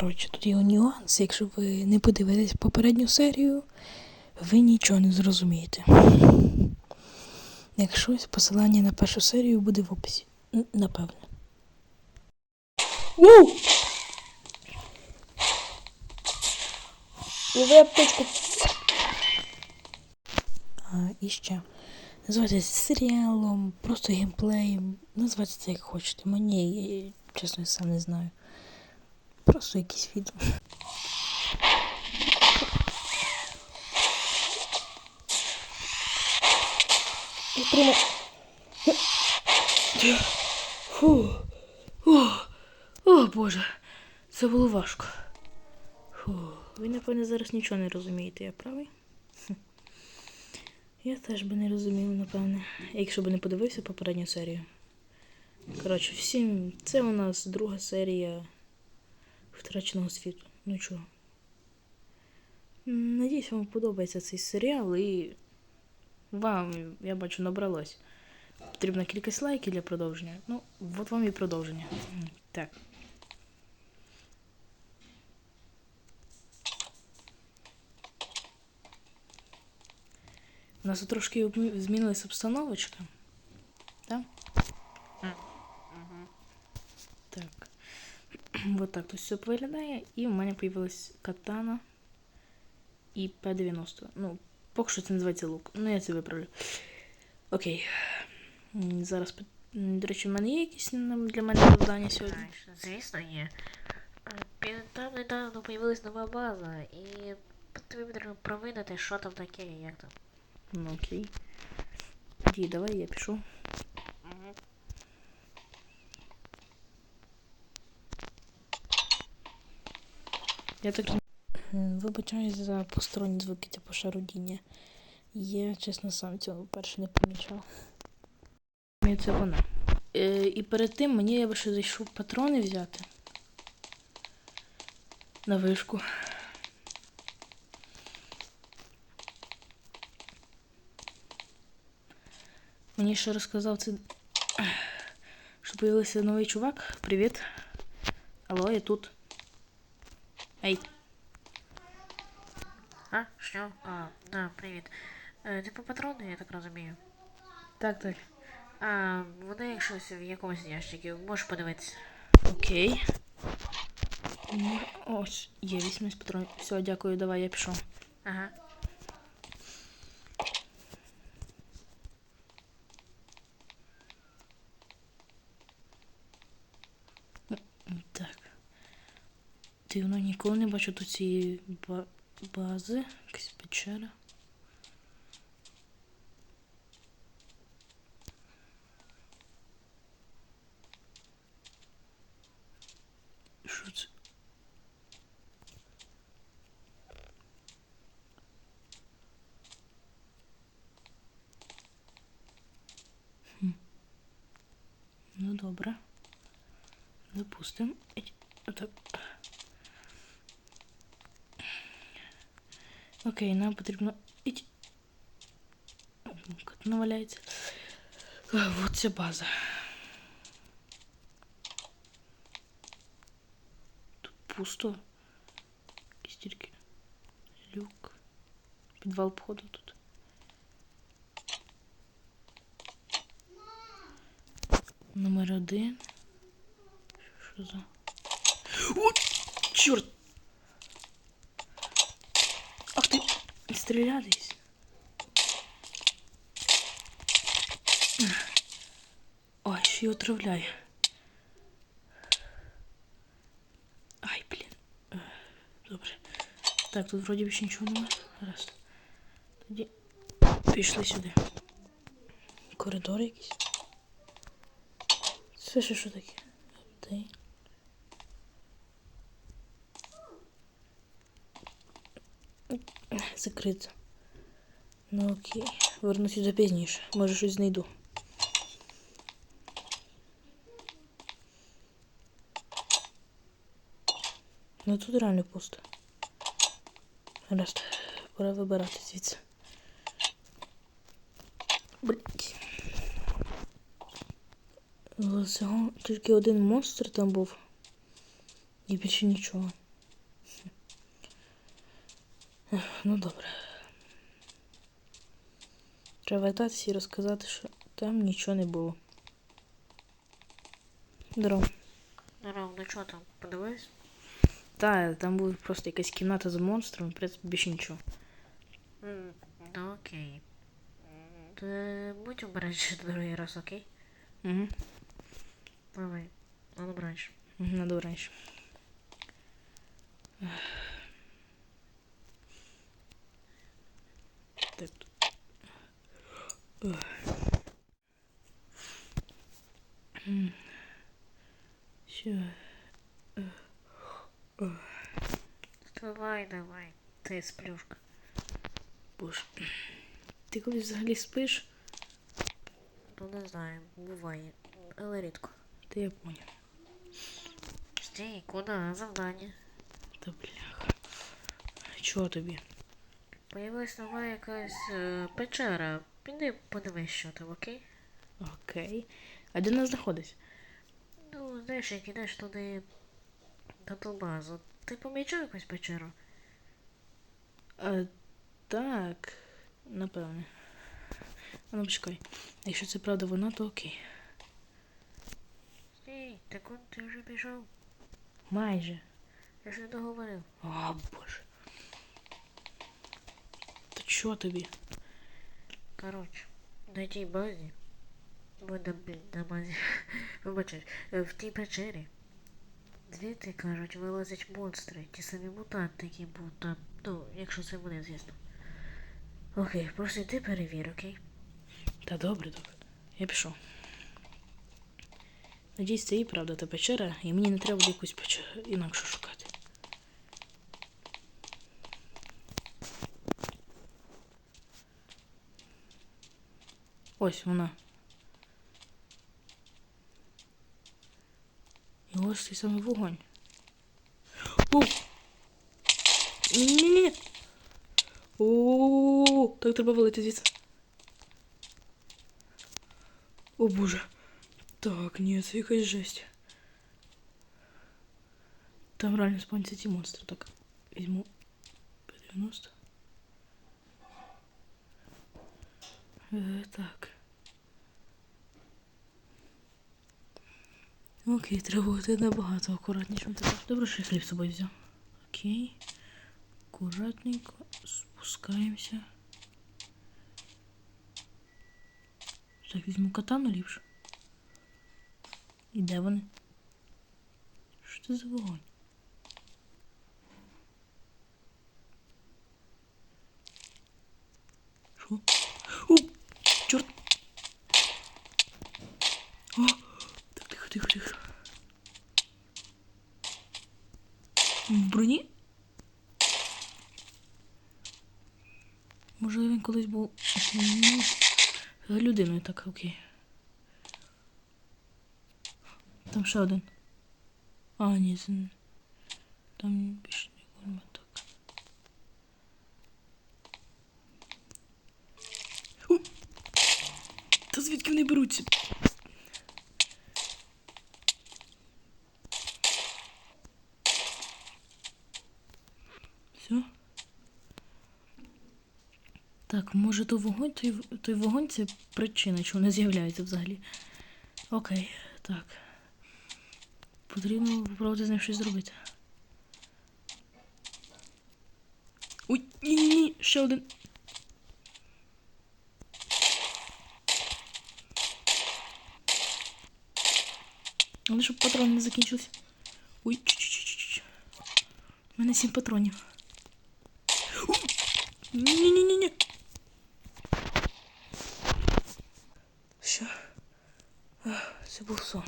Коротше, тут є нюанс, якщо ви не подивитесь попередню серію, ви нічого не зрозумієте. Якщо посилання на першу серію буде в описі. Напевне. Воу! Лови аптечку. А, і ще. Називайте серіалом, просто геймплеєм. Називайте це як хочете. Мені, я, чесно, сам не знаю. Просто якийсь відео. Фу. О, о, Боже. Це було важко. Фу. Ви, напевне, зараз нічого не розумієте, я правий? Я теж би не розумів, напевне, якщо б не подивився попередню серію. Коротше, всім, це у нас друга серія втраченого світу. Ну чого. М, Надіюсь, вам подобається цей серіал і вам, я бачу, набралось. Потрібна кількість лайків для продовження. Ну, от вам і продовження. М, Так. У нас тут трошки обмі- змінилась обстановочка. Так? Так. Вот так тут все виглядає. І в мене появилась катана і П-90. Ну, поки що це називається лук. Ну, я це виправлю. Окей. Зараз, до речі, в мене є якісь для мене завдання сьогодні. Звісно, є. Там недавно появилась нова база, і тобі треба провидати, що там таке, як там. Ну, окей. Ді, давай я пишу. Я так М, вибачаюсь за посторонні звуки типу шарудіння. Я, чесно, сам цього вперше не помічав. І Це вона. Е, і перед тим мені я би ще зайшов патрони взяти. На вишку. Мені ще розказав це. Що появився новий чувак. Привіт. Алло, я тут. Ей. А, що? А, да, привіт. Е, Ти по патрону, я так розумію. Так, так. А, вони щось в якомусь ящику, можеш подивитися. Окей. Ну, Ось, є 18 патронів. Все, дякую, давай, я пішов. Ага. Так. Дивно, ніколи не бачу тут цієї бази. Якась печера. Що. Ну, добре. Допустим. Окей, нам потрібно. Ить. Катана валяється. А, Вот ця база. Тут пусто. Якісь тільки люк. Підвал походу тут. Номер один. Що за? О, чорт! Стрілятись. Ой, ще й отравляє. Ай, блін. Е, Добре. Так, тут вроді більше нічого немає. Раз. Тоді пішли сюди. Коридор якийсь. Це ще що таке? Закрито. Ну окей. Вернусь сюди пізніше. Може щось знайду. Ну тут реально пусто. Гаразд. Пора вибирати звідси. Блять. Цього тільки один монстр там був. І більше нічого. Ну добре. Треба вертатися і розказати, що там нічого не було. Здорово. Здорово, ну чого там, подивись? Та, там була просто якась кімната з монстром, в принципі, більше нічого. М, Ну окей. Ти будь обережний другий раз, окей? Угу. Давай, на добраніч. На добраніч. Так. М. Давай, давай, ти сплюшка. Боже. Ти коли взагалі спиш, Ну не знаю, буває, але рідко. то я поняв. Стій, куди? Завдання. Та бляха. Чого тобі? Появилась нова якась е, печера. Піди подивись, що там, окей? Окей. А де нас знаходиться? Ну, знаєш, як ідеш туди на ту базу. Ти помічав якусь печеру? А, так, напевне. А ну почекай. Якщо це правда вона, то окей. Стій, так он ти вже пішов. Майже. Я ж не договорив. О, боже. Чого тобі? Коротше, на тій базі. Бо на, на базі. Вибачай, е, в тій печері. Звідти, кажуть, вилазять монстри, ті самі мутанти, які будуть там. Ну, якщо це вони, звісно. Окей, просто йди перевір, окей? Та добре, добре. Я пішов. Надіюсь, це і правда та печера, і мені не треба буде якусь печеру інакшу шукати. Ось вона. І ось цей самий вогонь. О! Ні-ні-ні! О, так треба валити звідси. О боже. Так, ні, це якась жесть. Там реально спавняться ті монстри. Так, візьму П-90. Так. Окей, треба бути набагато акуратнішим тепер. Добре, що я хліб з собою взяв. Окей. Акуратненько спускаємося. Так, візьму катану ліпше. І де вони? Що це за вогонь? Що? О! Чорт! О! Так, тихо, тихо, тихо. В броні? Можливо, він колись був ну, людиною, так, окей. Там ще один. А, ні. Там більше нема так. Та звідки вони беруться? Все. Так, може то вогонь, той, той вогонь це причина, чого не з'являється взагалі. Окей, так. Потрібно попробувати з ним щось зробити. Ой, ні, ні, ні, ще один. Але щоб патрони не закінчилися. Ой, чуть-чуть. У мене сім патронів. Ні-ні-ні-ні. Що?